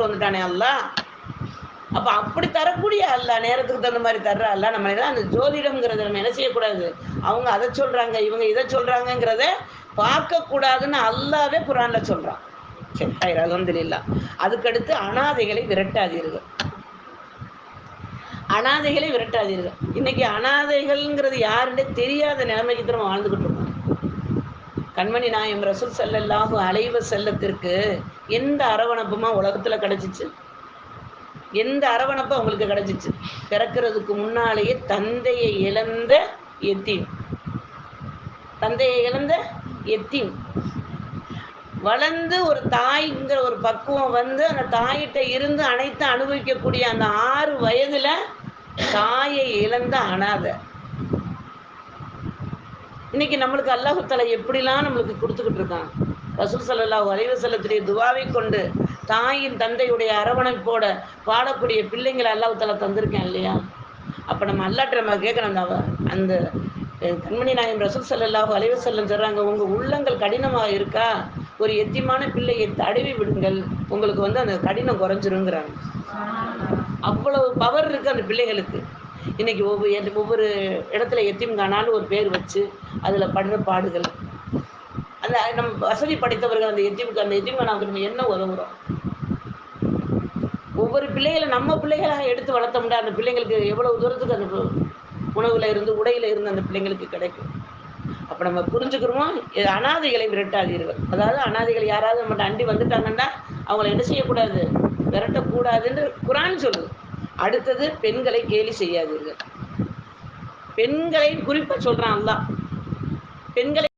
கொண்டு வந்துட்டானே அல்லா அப்ப அப்படி தரக்கூடிய அல்ல நேரத்துக்கு தகுந்த மாதிரி தர்ற அல்ல நம்ம என்ன அந்த ஜோதிடம்ங்கிறத நம்ம என்ன செய்யக்கூடாது? அவங்க அதை சொல்றாங்க இவங்க இதை சொல்றாங்கிறத பார்க்க கூடாதுன்னு அல்லாவே குரான்ல சொல்றான். சரி ஹைர் அல்ஹம்துலில்லாஹ் அதுக்கடுத்து அனாதைகளை விரட்டாதீர்கள். அனாதைகளை விரட்டாதீர்கள். இன்னைக்கு அனாதைகள்ங்கிறது யாருன்னு தெரியாத நிலைமைக்கு திரும்ப வாழ்ந்துகிட்டு இருக்கோம் கண்மணி நாயம் ரசூல் ஸல்லல்லாஹு அலைவ செல்லத்திற்கு எந்த அரவணைப்புமா உலகத்தில் கிடச்சிச்சு? எந்த அரவணைப்பு அவங்களுக்கு கிடச்சிச்சு? பிறக்கிறதுக்கு முன்னாலேயே தந்தையை இழந்த எத்தீம். தந்தையை இழந்த எத்தீம். வளர்ந்து ஒரு தாய்ங்கிற ஒரு பக்குவம் வந்து அந்த தாயிட்ட இருந்து அனைத்து அனுபவிக்கக்கூடிய அந்த ஆறு வயதுல தாயை இழந்த அனாதை. இன்னைக்கு நம்மளுக்கு அல்லாஹு எப்படிலாம் நம்மளுக்கு கொடுத்துக்கிட்டு இருக்கான்? ரசூல் ஸல்லல்லாஹு அலைஹி செல்லத்துடைய துவாவை கொண்டு தாயின் தந்தையுடைய அரவணைப்போட பாடக்கூடிய பிள்ளைங்களை அல்லாஹ் தந்திருக்கேன் இல்லையா? அப்போ நம்ம அல்லாட்ட நம்ம கேட்கணும் அந்த அந்த கண்மணி நாயம் ரசூல் ஸல்லல்லாஹு அலைஹி செல்லம் சொல்கிறாங்க உங்கள் உள்ளங்கள் கடினமாக இருக்கா? ஒரு எத்தியமான பிள்ளையை தடவி விடுங்கள். உங்களுக்கு வந்து அந்த கடினம் குறைஞ்சிருங்கிறாங்க. அவ்வளவு பவர் இருக்குது அந்த பிள்ளைகளுக்கு. இன்னைக்கு ஒவ்வொரு ஒவ்வொரு இடத்துல எத்தீம் காணாலும் ஒரு பேர் வச்சு அதுல படுற பாடுகள். அந்த நம்ம வசதி படைத்தவர்கள் அந்த எத்தீமுக்கு அந்த எத்தீம் நம்ம என்ன உதவுறோம்? ஒவ்வொரு பிள்ளைகளை நம்ம பிள்ளைகளாக எடுத்து வளர்த்தோம்னா அந்த பிள்ளைங்களுக்கு எவ்வளவு தூரத்துக்கு அந்த உணவுல இருந்து உடையில இருந்து அந்த பிள்ளைங்களுக்கு கிடைக்கும். அப்ப நம்ம புரிஞ்சுக்கிறோமோ? அனாதைகளை விரட்டாதீர்கள். அதாவது அனாதைகள் யாராவது நம்மகிட்ட அண்டி வந்துட்டாங்கன்னா அவங்கள என்ன செய்யக்கூடாது? விரட்டக்கூடாதுன்னு குரான் சொல்லுது. அடுத்தது பெண்களை கேலி செய்யாதீர்கள். பெண்களை குறிப்பா சொல்றான் அல்லாஹ். பெண்களை